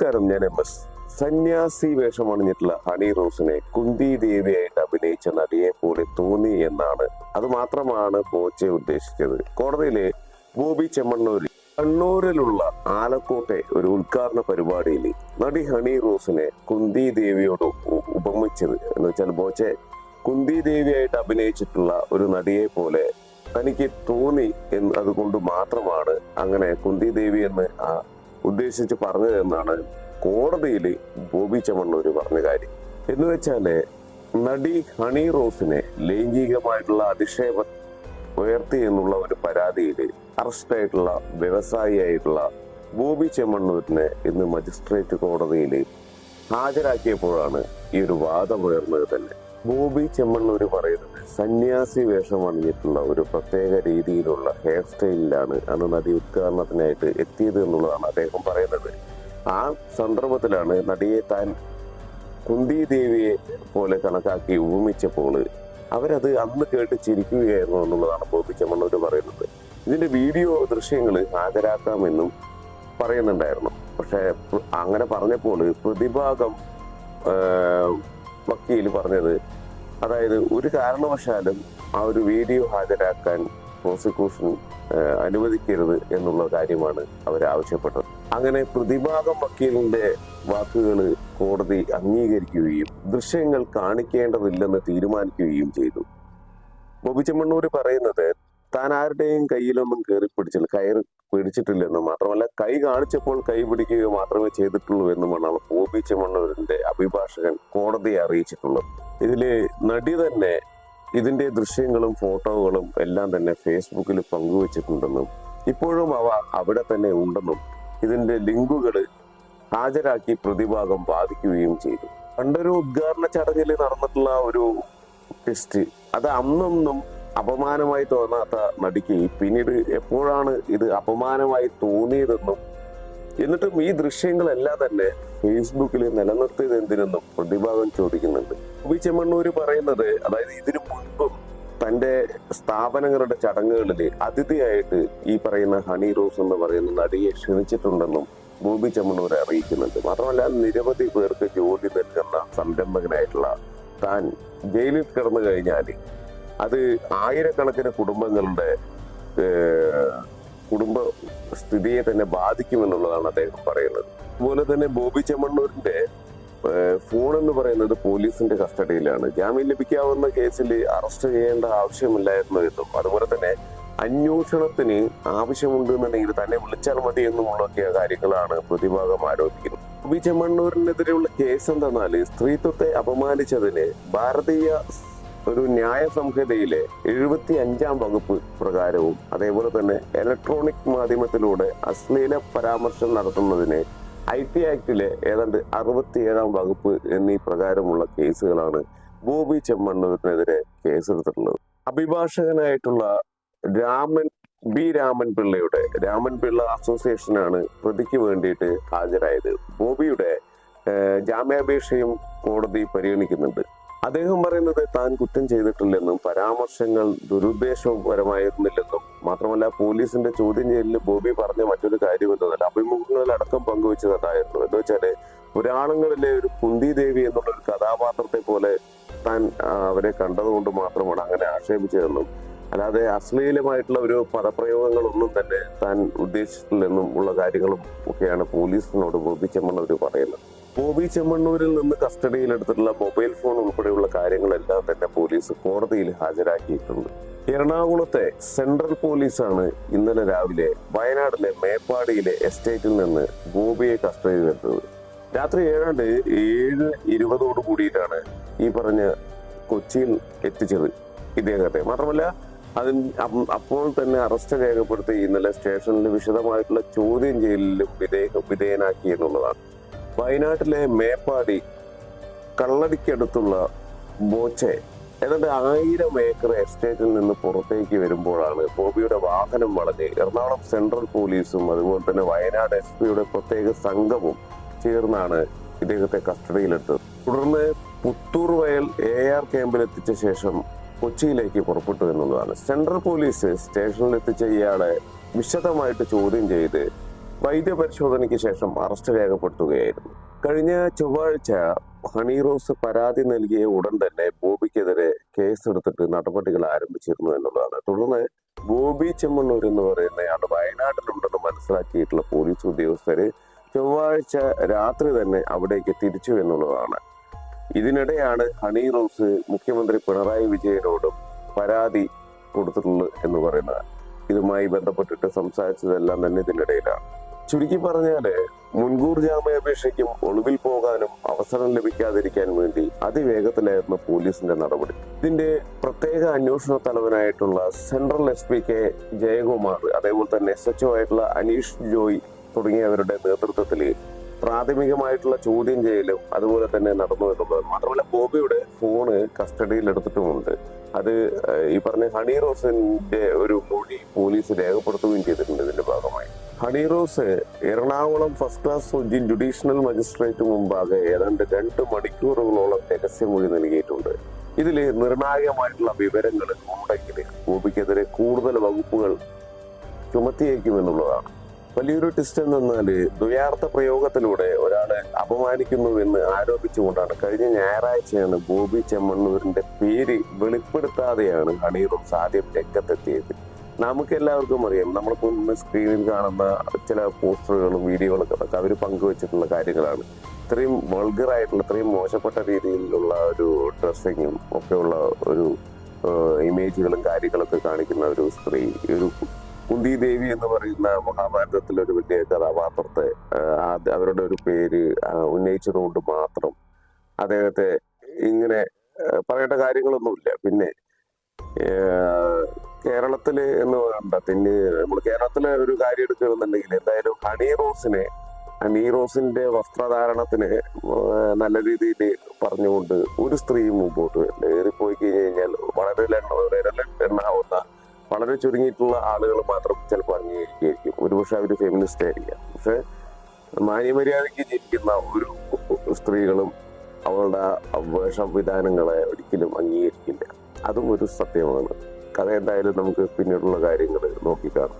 നമസ്കാരം ഞാൻ M S. സന്യാസി വേഷം അണിഞ്ഞിട്ടുള്ള ഹണി റോസിനെ കുന്തി ദേവിയായിട്ട് അഭിനയിച്ച നടിയെ പോലെ തോന്നി എന്നാണ്. അത് മാത്രമാണ് കോച്ചെ ഉദ്ദേശിച്ചത്. കോടതിയിലെ ബോബി ചെമ്മണ്ണൂരിൽ കണ്ണൂരിലുള്ള ആലക്കോട്ടെ ഒരു ഉദ്ഘാടന പരിപാടിയിൽ നടി ഹണി റോസിനെ കുന്തി ദേവിയോട് ഉപമിച്ചത്. എന്ന് വെച്ചാൽ ബോച്ചെ കുന്തി ദേവിയായിട്ട് അഭിനയിച്ചിട്ടുള്ള ഒരു നടിയെ പോലെ തനിക്ക് തോന്നി എന്ന് അതുകൊണ്ട് മാത്രമാണ് അങ്ങനെ കുന്തി ദേവി എന്ന് ആ ഉദ്ദേശിച്ച് പറഞ്ഞതെന്നാണ് കോടതിയിൽ ബോബി ചമണ്ണൂര് പറഞ്ഞ കാര്യം. എന്ന് വെച്ചാൽ നടി ഹണി റോസിനെ ലൈംഗികമായിട്ടുള്ള അധിക്ഷേപം ഉയർത്തി എന്നുള്ള ഒരു പരാതിയിൽ അറസ്റ്റായിട്ടുള്ള വ്യവസായിയായിട്ടുള്ള ബോബി ചെമ്മണ്ണൂരിനെ ഇന്ന് മജിസ്ട്രേറ്റ് കോടതിയിൽ ഹാജരാക്കിയപ്പോഴാണ് ഈ ഒരു വാദം ഉയർന്നത് തന്നെ. ബോബി ചെമ്മണ്ണൂർ പറയുന്നത് സന്യാസി വേഷം അണിഞ്ഞിട്ടുള്ള ഒരു പ്രത്യേക രീതിയിലുള്ള ഹെയർ സ്റ്റൈലിലാണ് അന്ന് നടി ഉദ്ഘാടനത്തിനായിട്ട് എത്തിയത് എന്നുള്ളതാണ് അദ്ദേഹം പറയുന്നത്. ആ സന്ദർഭത്തിലാണ് നടിയെ താൻ കുന്തി ദേവിയെ പോലെ കണക്കാക്കി ഉപമിച്ചപ്പോൾ അവരത് അന്ന് കേട്ട് ചിരിക്കുകയായിരുന്നു എന്നുള്ളതാണ് ബോബി ചെമ്മണ്ണൂർ പറയുന്നത്. ഇതിന്റെ വീഡിയോ ദൃശ്യങ്ങൾ ഹാജരാക്കാമെന്നും പറയുന്നുണ്ടായിരുന്നു. പക്ഷേ അങ്ങനെ പറഞ്ഞപ്പോൾ പ്രതിഭാഗം വക്കീൽ പറഞ്ഞത് അതായത് ഒരു കാരണവശാലും ആ ഒരു വീഡിയോ ഹാജരാക്കാൻ പ്രോസിക്യൂഷൻ അനുവദിക്കരുത് എന്നുള്ള കാര്യമാണ് അവർ ആവശ്യപ്പെട്ടത്. അങ്ങനെ പ്രതിഭാഗം വക്കീലിന്റെ വാക്കുകൾ കോടതി അംഗീകരിക്കുകയും ദൃശ്യങ്ങൾ കാണിക്കേണ്ടതില്ലെന്ന് തീരുമാനിക്കുകയും ചെയ്തു. ബോബി ചെമ്മണ്ണൂര് പറയുന്നത് താൻ ആരുടെയും കയ്യിലൊന്നും കയറി പിടിച്ചില്ല കയറി പിടിച്ചിട്ടില്ലെന്നും മാത്രമല്ല കൈ കാണിച്ചപ്പോൾ കൈ പിടിക്കുക മാത്രമേ ചെയ്തിട്ടുള്ളൂ എന്നുമാണ് ബോബി ചെമ്മണ്ണൂരിന്റെ അഭിഭാഷകൻ കോടതിയെ അറിയിച്ചിട്ടുള്ളത്. ഇതിൽ നടി തന്നെ ഇതിന്റെ ദൃശ്യങ്ങളും ഫോട്ടോകളും എല്ലാം തന്നെ ഫേസ്ബുക്കിൽ പങ്കുവച്ചിട്ടുണ്ടെന്നും ഇപ്പോഴും അവ അവിടെ തന്നെ ഉണ്ടെന്നും ഇതിന്റെ ലിങ്കുകൾ ഹാജരാക്കി പ്രതിഭാഗം ബാധിക്കുകയും ചെയ്തു. പണ്ടൊരു ഉദ്ഘാടന ചടങ്ങിൽ നടന്നിട്ടുള്ള ഒരു ടെസ്റ്റ് അത് അന്നൊന്നും അപമാനമായി തോന്നാത്ത നടിക്ക് പിന്നീട് എപ്പോഴാണ് ഇത് അപമാനമായി തോന്നിയതെന്നും എന്നിട്ടും ഈ ദൃശ്യങ്ങളെല്ലാം തന്നെ ഫേസ്ബുക്കിൽ നിലനിർത്തിയത് എന്തിനെന്നും പ്രതിഭാഗം ചോദിക്കുന്നുണ്ട്. ബി ചെമ്മണ്ണൂര് പറയുന്നത് അതായത് ഇതിനു മുൻപും തന്റെ സ്ഥാപനങ്ങളുടെ ചടങ്ങുകളിൽ അതിഥിയായിട്ട് ഈ പറയുന്ന ഹണി റോസ് എന്ന് പറയുന്ന നടിയെ ക്ഷണിച്ചിട്ടുണ്ടെന്നും ബോബി ചെമ്മണ്ണൂർ അറിയിക്കുന്നുണ്ട്. മാത്രമല്ല നിരവധി പേർക്ക് ജോലി നൽകുന്ന സംരംഭകനായിട്ടുള്ള താൻ ജയിലിൽ കിടന്നു കഴിഞ്ഞാൽ അത് ആയിരക്കണക്കിന് കുടുംബങ്ങളുടെ കുടുംബ സ്ഥിതിയെ തന്നെ ബാധിക്കുമെന്നുള്ളതാണ് അദ്ദേഹം പറയുന്നത്. അതുപോലെ തന്നെ ബോബി ചെമ്മണ്ണൂരിന്റെ ഫോൺ എന്ന് പറയുന്നത് പോലീസിന്റെ കസ്റ്റഡിയിലാണ്. ജാമ്യം ലഭിക്കാവുന്ന കേസിൽ അറസ്റ്റ് ചെയ്യേണ്ട ആവശ്യമില്ലായിരുന്നു എന്നും അതുപോലെ തന്നെ അന്വേഷണത്തിന് ആവശ്യമുണ്ട് എന്നുണ്ടെങ്കിൽ തന്നെ വിളിച്ചാൽ മതി എന്നുമുള്ളൊക്കെ കാര്യങ്ങളാണ് പ്രതിഭാഗം ആരോപിക്കുന്നത്. ബോബി ചെമ്മണ്ണൂരിനെതിരെയുള്ള കേസ് എന്തെന്നാൽ സ്ത്രീത്വത്തെ അപമാനിച്ചതിന് ഭാരതീയ ഒരു ന്യായ സംഹിതയിലെ എഴുപത്തി അഞ്ചാം വകുപ്പ് പ്രകാരവും അതേപോലെ തന്നെ ഇലക്ട്രോണിക് മാധ്യമത്തിലൂടെ അശ്ലീല പരാമർശം നടത്തുന്നതിന് ഐ ടി ആക്ടിലെ ഏതാണ്ട് അറുപത്തിയേഴാം വകുപ്പ് എന്നീ പ്രകാരമുള്ള കേസുകളാണ് ബോബി ചെമ്മണ്ണൂരിനെതിരെ കേസെടുത്തിട്ടുള്ളത്. അഭിഭാഷകനായിട്ടുള്ള രാമൻ ബി രാമൻ പിള്ളയുടെ രാമൻ പിള്ള അസോസിയേഷനാണ് പ്രതിക്ക് വേണ്ടിയിട്ട് ഹാജരായത്. ബോബിയുടെ ജാമ്യാപേക്ഷയും കോടതി പരിഗണിക്കുന്നുണ്ട്. അദ്ദേഹം പറയുന്നത് താൻ കുറ്റം ചെയ്തിട്ടില്ലെന്നും പരാമർശങ്ങൾ ദുരുദ്ദേശപരമായിരുന്നില്ലെന്നും മാത്രമല്ല പോലീസിന്റെ ചോദ്യം ചെയ്യലിൽ ബോബി പറഞ്ഞ മറ്റൊരു കാര്യം എന്നതല്ല അഭിമുഖങ്ങളിൽ അടക്കം പങ്കുവെച്ചതായിരുന്നു എന്ന് വെച്ചാൽ പുരാണങ്ങളിലെ ഒരു കുന്തി ദേവി എന്നുള്ള ഒരു കഥാപാത്രത്തെ പോലെ താൻ അവരെ കണ്ടതുകൊണ്ട് മാത്രമാണ് അങ്ങനെ ആക്ഷേപിച്ചതെന്നും അല്ലാതെ അശ്ലീലമായിട്ടുള്ള ഒരു പദപ്രയോഗങ്ങളൊന്നും തന്നെ താൻ ഉദ്ദേശിച്ചിട്ടില്ലെന്നും ഉള്ള കാര്യങ്ങളും ഒക്കെയാണ് പോലീസിനോട് ബോബി ചെമ്മണ്ണൂർ പറയുന്നത്. ബോബി ചെമ്മണ്ണൂരിൽ നിന്ന് കസ്റ്റഡിയിൽ എടുത്തിട്ടുള്ള മൊബൈൽ ഫോൺ ഉൾപ്പെടെയുള്ള കാര്യങ്ങളെല്ലാം തന്നെ പോലീസ് കോടതിയിൽ ഹാജരാക്കിയിട്ടുണ്ട്. എറണാകുളത്തെ സെൻട്രൽ പോലീസാണ് ഇന്നലെ രാവിലെ വയനാട്ടിലെ മേപ്പാടിയിലെ എസ്റ്റേറ്റിൽ നിന്ന് ബോബിയെ കസ്റ്റഡിയിലെടുത്തത് രാത്രി ഏതാണ്ട് ഏഴ് ഇരുപതോട് കൂടിയിട്ടാണ് ഈ പറഞ്ഞ കൊച്ചിയിൽ എത്തിച്ചത് ഇദ്ദേഹത്തെ. മാത്രമല്ല അതിന് അപ്പോൾ തന്നെ അറസ്റ്റ് രേഖപ്പെടുത്തി ഇന്നലെ സ്റ്റേഷനിൽ വിശദമായിട്ടുള്ള ചോദ്യം ചെയ്യലിലും വിധേയ വിധേയനാക്കി എന്നുള്ളതാണ്. വയനാട്ടിലെ മേപ്പാടി കള്ളടിക്കടുത്തുള്ള ബോച്ചെ ഏതാണ്ട് ആയിരം ഏക്കർ എസ്റ്റേറ്റിൽ നിന്ന് പുറത്തേക്ക് വരുമ്പോഴാണ് ബോബിയുടെ വാഹനം വളഞ്ഞ് എറണാകുളം സെൻട്രൽ പോലീസും അതുപോലെ തന്നെ വയനാട് എസ് പിയുടെ പ്രത്യേക സംഘവും ചേർന്നാണ് ഇദ്ദേഹത്തെ കസ്റ്റഡിയിലെടുത്തത്. തുടർന്ന് പുത്തൂർ വയൽ എ ആർ ക്യാമ്പിൽ എത്തിച്ച ശേഷം കൊച്ചിയിലേക്ക് പുറപ്പെട്ടു എന്നുള്ളതാണ് സെൻട്രൽ പോലീസ് സ്റ്റേഷനിൽ എത്തിച്ച ഇയാളെ വിശദമായിട്ട് ചോദ്യം ചെയ്ത് വൈദ്യപരിശോധനയ്ക്ക് ശേഷം അറസ്റ്റ് രേഖപ്പെടുത്തുകയായിരുന്നു. കഴിഞ്ഞ ചൊവ്വാഴ്ച ഹണി റോസ് പരാതി നൽകിയ ഉടൻ തന്നെ ബോബിക്കെതിരെ കേസെടുത്തിട്ട് നടപടികൾ ആരംഭിച്ചിരുന്നു എന്നുള്ളതാണ്. തുടർന്ന് ബോബി ചെമ്മണ്ണൂർ എന്ന് പറയുന്നയാൾ വയനാട്ടിലുണ്ടെന്ന് മനസ്സിലാക്കിയിട്ടുള്ള പോലീസ് ഉദ്യോഗസ്ഥര് ചൊവ്വാഴ്ച രാത്രി തന്നെ അവിടേക്ക് തിരിച്ചു എന്നുള്ളതാണ്. ഇതിനിടെയാണ് ഹണി റോസ് മുഖ്യമന്ത്രി പിണറായി വിജയനോടും പരാതി കൊടുത്തിട്ടുള്ളത് എന്ന് പറയുന്നത്. ഇതുമായി ബന്ധപ്പെട്ടിട്ട് സംസാരിച്ചതെല്ലാം തന്നെ ഇതിനിടയിലാണ്. ചുരുക്കി പറഞ്ഞാൽ മുൻകൂർ ജാമ്യാപേക്ഷയ്ക്കും ഒളിവിൽ പോകാനും അവസരം ലഭിക്കാതിരിക്കാൻ വേണ്ടി അതിവേഗത്തിലായിരുന്നു പോലീസിന്റെ നടപടി. ഇതിന്റെ പ്രത്യേക അന്വേഷണ തലവനായിട്ടുള്ള central S P K Jayakumar അതേപോലെ തന്നെ എസ് എച്ച് ആയിട്ടുള്ള അനീഷ് ജോയ് തുടങ്ങിയവരുടെ നേതൃത്വത്തിൽ പ്രാഥമികമായിട്ടുള്ള ചോദ്യം ചെയ്യലും അതുപോലെ തന്നെ നടന്നു എന്നുള്ളത് മാത്രമല്ല ബോബിയുടെ ഫോണ് കസ്റ്റഡിയിൽ എടുത്തിട്ടുമുണ്ട്. അത് ഈ പറഞ്ഞ ഹണി റോസിന്റെ ഒരു മൊഴി പോലീസ് രേഖപ്പെടുത്തുകയും ചെയ്തിട്ടുണ്ട് ഇതിന്റെ ഭാഗമായി. Honey Rose Ernakulam first class judicial magistrate മുമ്പാകെ ഏതാണ്ട് രണ്ട് മണിക്കൂറുകളോളം രഹസ്യമൊഴി നൽകിയിട്ടുണ്ട്. ഇതിൽ നിർണായകമായിട്ടുള്ള വിവരങ്ങൾ ഉണ്ടെങ്കിൽ ഗോപിക്കെതിരെ കൂടുതൽ വകുപ്പുകൾ ചുമത്തിയേക്കുമെന്നുള്ളതാണ്. വലിയൊരു ട്വിസ്റ്റ് എന്നാൽ ദ്വയാർത്ഥ പ്രയോഗത്തിലൂടെ ഒരാളെ അപമാനിക്കുന്നു എന്ന് ആരോപിച്ചുകൊണ്ടാണ് കഴിഞ്ഞ ഞായറാഴ്ചയാണ് ബോബി ചെമ്മണ്ണൂരിന്റെ പേര് വെളിപ്പെടുത്താതെയാണ് ഹണി റോസ് ആദ്യം രംഗത്തെത്തിയത്. നമുക്ക് എല്ലാവർക്കും അറിയാം നമ്മളിപ്പോ സ്ക്രീനിൽ കാണുന്ന ചില പോസ്റ്ററുകളും വീഡിയോകളൊക്കെ അവർ പങ്കുവച്ചിട്ടുള്ള കാര്യങ്ങളാണ്. ഇത്രയും വൾഗറായിട്ടുള്ള ഇത്രയും മോശപ്പെട്ട രീതിയിലുള്ള ഒരു ഡ്രസ്സിങ്ങും ഒക്കെയുള്ള ഒരു ഇമേജുകളും കാര്യങ്ങളൊക്കെ കാണിക്കുന്ന ഒരു സ്ത്രീ ഒരു കുന്തി ദേവി എന്ന് പറയുന്ന മഹാഭാരതത്തിലെ ഒരു വലിയ കഥാപാത്രത്തെ അവരുടെ ഒരു പേര് ഉന്നയിച്ചതുകൊണ്ട് മാത്രം അദ്ദേഹത്തെ ഇങ്ങനെ പറയേണ്ട കാര്യങ്ങളൊന്നുമില്ല. പിന്നെ കേരളത്തിൽ എന്ന് പറയണ്ട പിന്നെ നമ്മൾ കേരളത്തിലെ ഒരു കാര്യം എടുക്കുകയാണെന്നുണ്ടെങ്കിൽ എന്തായാലും ഹണി റോസിനെ ഹണി റോസിന്റെ വസ്ത്രധാരണത്തിന് നല്ല രീതിയിൽ പറഞ്ഞുകൊണ്ട് ഒരു സ്ത്രീ മുമ്പോട്ട് വരില്ല ഏറിപ്പോയി കഴിഞ്ഞു കഴിഞ്ഞാൽ വളരെ എണ്ണ എണ്ണാവുന്ന വളരെ ചുരുങ്ങിയിട്ടുള്ള ആളുകൾ മാത്രം ചിലപ്പോൾ അംഗീകരിക്കുകയായിരിക്കും. ഒരുപക്ഷെ അവർ ഫെമിനിസ്റ്റ് ആയിരിക്കാം. പക്ഷെ മാന്യമര്യാദയ്ക്ക് ജീവിക്കുന്ന ഒരു സ്ത്രീകളും അവളുടെ വേഷവിധാനങ്ങളെ ഒരിക്കലും അംഗീകരിക്കില്ല. അതും ഒരു സത്യമാണ്. കഥ എന്തായാലും നമുക്ക് പിന്നീടുള്ള കാര്യങ്ങൾ നോക്കിക്കാണാം.